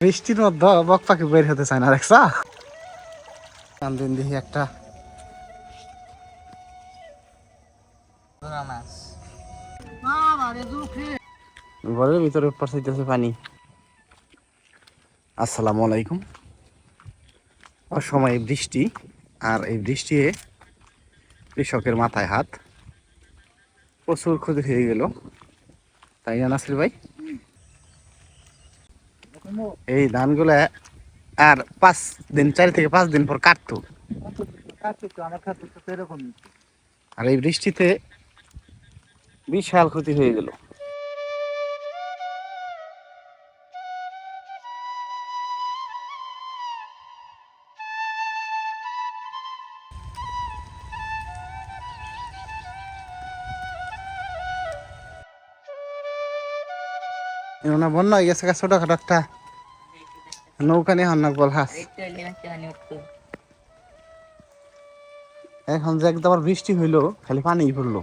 বৃষ্টির মধ্যে বক পাখি বের হতে চায় না, দেখছা? দিন দেখি একটা। ঘরের ভিতরে পড়াইতেছে পানি। আসসালামু আলাইকুম। অসময়ে বৃষ্টি, আর এই বৃষ্টি কৃষকের মাথায় হাত। প্রচুর ক্ষতি হয়ে গেল। তাই না, নাসির ভাই? এই ধানগুলা আর পাঁচ দিন, চার থেকে পাঁচ দিন পর কাটতো। আর এই বৃষ্টিতে বিশাল ক্ষতি হয়ে গেল। বন্যা হয়ে গেছে ছোটখাটো একটা নৌকা নিয়ে হন্না বল হাস। এখন যে একদম বৃষ্টি হইল খালি পানি পড়ল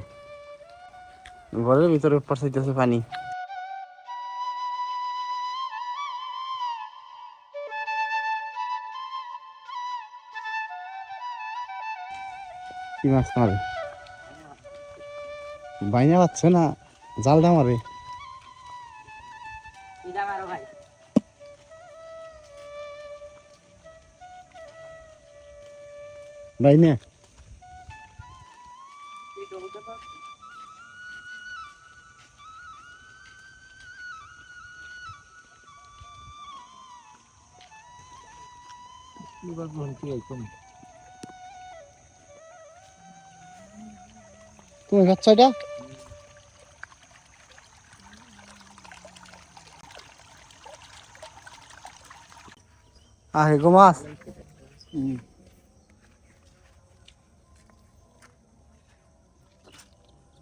ঘরের ভিতরে পড়াইতেছে পানি। কি মাছ মারে? বাইনা পাচ্ছে না জাল দা মারে বাইনে তুমি খাচ্ছ এটা আহে গো মাছ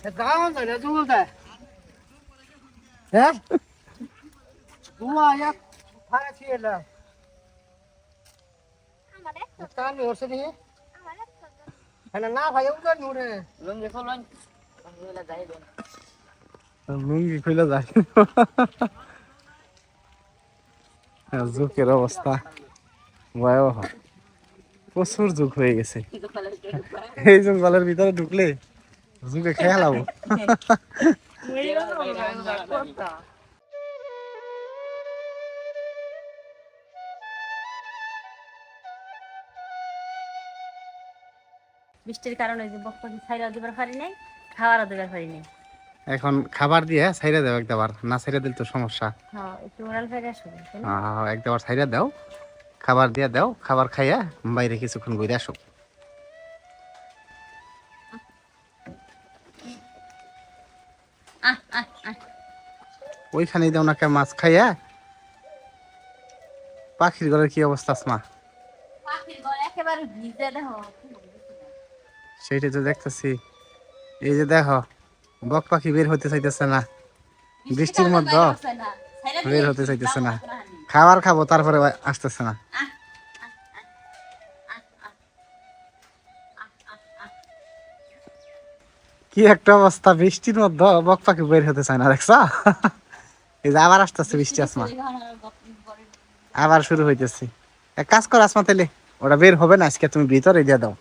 আমারে দুঃখে হ্যাঁ বুয়া এক ফায়া ছিল কান হচ্ছে নি হ্যাঁ না ভাই উঠে নুরে লঙ্গি খোলন লঙ্গিলা যাই দেন লুঙ্গি খুলে যায় যুগের অবস্থা ভয়াবহ প্রচুর যুগ হয়ে গেছে এই জঙ্গলের ভিতরে ঢুকলে? যুগে খেয়ালাবো বৃষ্টির কারণে যে বকপাখি ছাইরা দিবার পারি নাই খাওয়ারও দিবার পারি নাই। এখন খাবার দিয়ে সাইরা দাও একবার না দিলে তো সমস্যা। হ্যাঁ একটু ওরাল ফেরে? একবার সাইরা দাও খাবার দিয়ে দাও খাবার খাইয়া বাইরে কিছুক্ষণ ঘুরে আসো। ওইখানেই দাও না কে মাছ খাইয়া পাখির ঘরের কি অবস্থা আসমা সেইটাই তো দেখতেছি এই যে দেখো বক পাখি বের হতে চাইতেছে না বৃষ্টির মধ্যে বের হতে চাইতেছে না খাবার খাব তারপরে আসতেছে না কি একটা অবস্থা বৃষ্টির মধ্যে বক পাখি বের হতে চায় না দেখছা এই যে আবার আসতেছে বৃষ্টি আসমা। আবার শুরু হইতেছে। এক কাজ কর আসমা তাহলে ওটা বের হবে না আজকে তুমি ভিতরে দিয়ে দাও।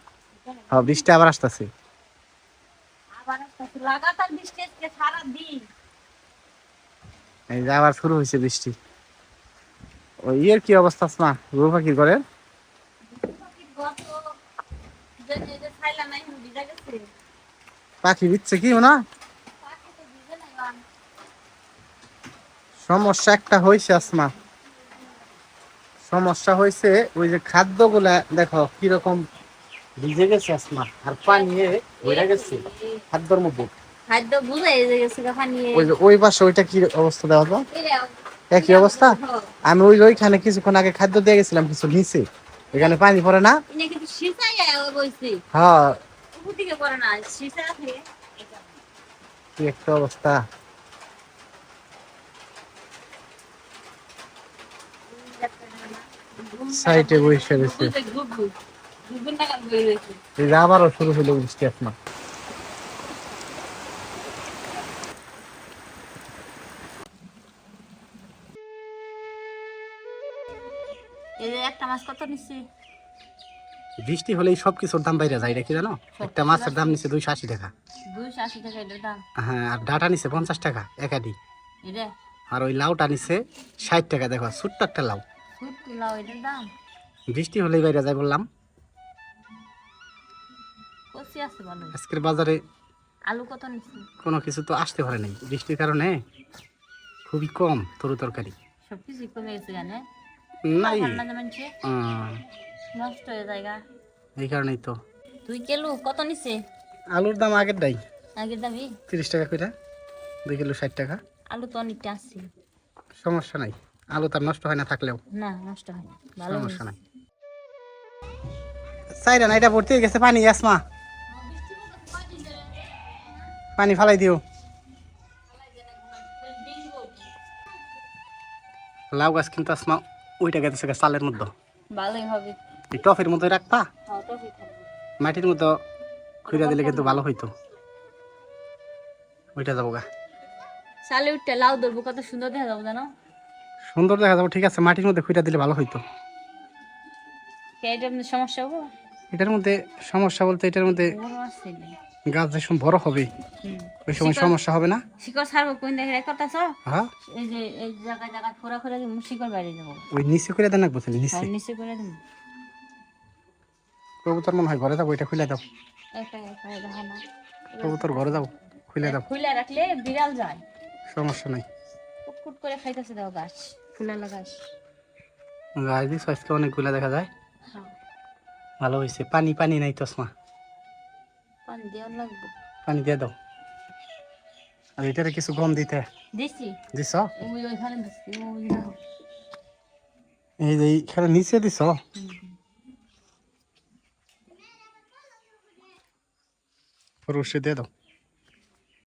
হ্যাঁ বৃষ্টি আবার আসতেছে। আবার এই যে শুরু হয়েছে বৃষ্টি। ওই ইয়ের কি অবস্থা আসমা? গরু পাখির ঘরে পাখি দিচ্ছে কি না সমস্যা একটা হয়েছে আসমা। সমস্যা হয়েছে ওই যে খাদ্যগুলা দেখো কীরকম ভিজে গেছে আসমা আর পানি ভরে গেছে খাদ্যর মধ্যে। খাদ্য বুঝাই গেছে ওই যে ওই পাশে ওইটা কি অবস্থা দেওয়া তো একই অবস্থা? আমি ওই ওইখানে কিছুক্ষণ আগে খাদ্য দিয়ে গেছিলাম কিছু নিচে এখানে পানি পড়ে না? হ্যাঁ। কি একটা অবস্থা। সাইডে বসে রয়েছে। আবারও শুরু হলো বৃষ্টি এই একটা মাছ কত নিচ্ছে? বৃষ্টি হলেই সব কিছুর দাম বাইরে যায় এটা কি জানো? একটা মাছের দাম নিচ্ছে দুইশো আশি টাকা। দুইশো আশি টাকা এটার দাম। হ্যাঁ আর ডাটা নিচ্ছে পঞ্চাশ টাকা একাডি আর ওই লাউটা নিচ্ছে ষাট টাকা দেখো ছোট্ট একটা লাউ। সুট এটার দাম? বৃষ্টি হলেই বাইরে যায় বললাম। কচি আছে ভালো আজকের বাজারে আলু কত নিচ্ছে? কোনো কিছু তো আসতে পারে নাই। বৃষ্টির কারণে খুবই কম তরু তরকারি। সব কিছু কমে গেছে নাই। নষ্ট হয়ে জায়গা এই কারণেই তো। তুই কেলু কত নিচ্ছে? আলুর দাম আগের দাই। আগের দামি তিরিশ টাকা দুই কিলো ষাট টাকা। আলু তো অনেকটা সমস্যা নাই। আলু তার নষ্ট হয় না থাকলেও। না নষ্ট হয় না। ভালো সমস্যা নাই। চাইরা না এটা ভর্তি হয়ে গেছে পানি আসমা। পানি ফালাই দিও। লাউ গাছ কিন্তু আসমা ওইটা গেছে গা চালের মধ্যে। ভালোই হবে। টফের মধ্যে রাখবা। টফি থাকবে। মাটির মতো খুঁড়া দিলে কিন্তু ভালো হইতো। ওইটা যাব গা। চালে উঠতে লাউ ধরবো কত সুন্দর দেখা যাব জানো? সুন্দর দেখা যাব ঠিক আছে? মাটির মধ্যে খুঁড়া দিলে ভালো হইতো। কে এটা সমস্যা হব? এটার মধ্যে সমস্যা বলতে এটার মধ্যে না। গাছ যে সময় বড় হবে ওই সময় সমস্যা হবে না? শিকড় ছাড়বো কোন দেখে করতেছ? হ্যাঁ। এই যে এই জায়গায় জায়গায় খোরা খোরা দিয়ে শিকড় বাইরে যাব। ওই নিচে করে দেন বুঝলি নিচে। আর নিচে করে কবুতর মনে হয় ঘরে যাব এটা খুলে দাও। না। কবুতর ঘরে যাব খুলে দাও। খুলে রাখলে বিড়াল যায়। সমস্যা নাই। কুটকুট করে খাইতেছে দাও গাছ ফুলালা গাছ গাছ দিয়ে স্বাস্থ্য অনেকগুলা দেখা যায়। হ্যাঁ। ভালো হয়েছে পানি পানি নাই তসমা পানি দেওয়ার লাগবে। পানি দিয়ে দাও। আর এটারে কিছু গম দিতে। দিছি। দিছ? ওই ওইখানে দিছি ওই এই যে এইখানে নিচে দিছ? রসে দিয়ে দাও।